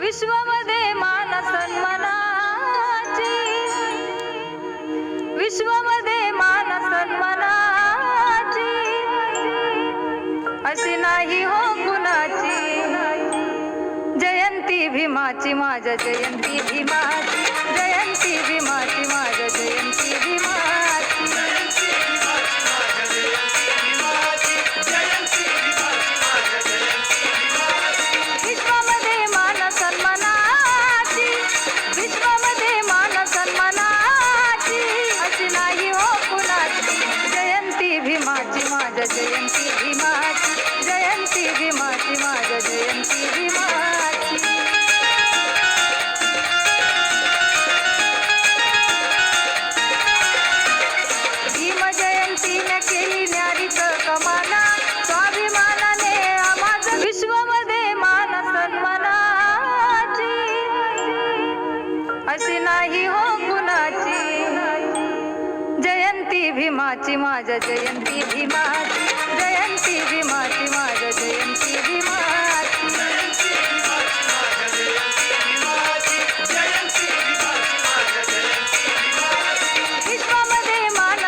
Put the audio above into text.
विश्वमध्ये मान सन्मानाची. विश्वमध्ये मान सन्मानाची. अशी नाही हो कुणाची. जयंती भीमाची माझ्या जयंती भीमाची. जयंती माझ्या जयंती भीमाची जयंती भीमाची माझ्या जयंती भीमाची भीम जयंतीने केली न्यारीच कमाना स्वाभिमानाने आवाज विश्वमध्ये मान सन्मानाची. अशी नाही हो कुणाची जयंती भीमाची माझ्या जयंती भीमाची जयंती भीमाची माझ्या जयंती भीमाची विश्वामध्ये मान